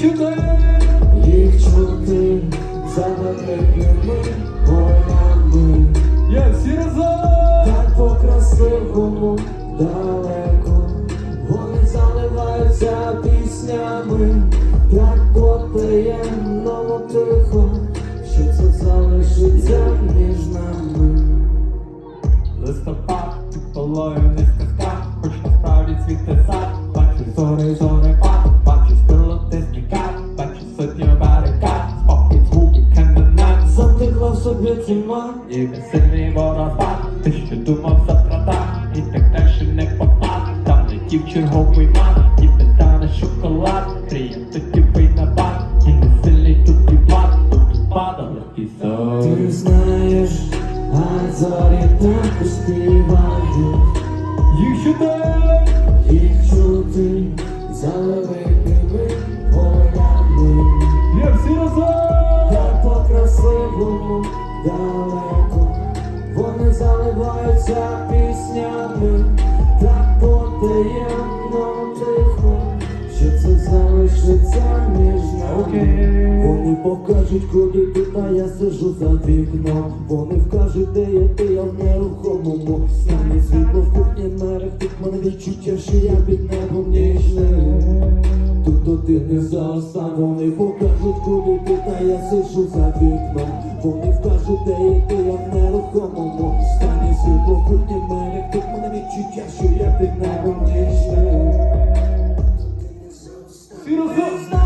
сюди. Їх чути за великими полями, Я всі разом. так по красивому далеко, вони заливаються піснями, так потаємно тихо, що це залишиться між нами. Листопад під полою низька скат, хоч насправді цвіте сад, бачу зори, собі тьма, і весельний водопад, ти що думав запродав, і так далі не попад, там летів черговий мат, і питане шоколад, гріє тоді на бат, і весельний тут і влад, тут падали і зорі. ти знаєш, а зорі так співають. Їх сюди! Їх чути за вони заливаються піснями, так потаємно тихо, що це залишиться між нами. Вони покажуть, куди ти, та я сижу за вікном. Вони вкажуть, де я ти, я в нерухомому стані світло в кухні мерехтить мене відчуття, що я під небом ніжним. Тут один не заостан, вони покажуть, куди ти, та я сижу за вікном. Вони вкажуть, де я я в нерухомому стані світло кухні мерехтить мене відчуття, що я під небом ніжним. Всі разом!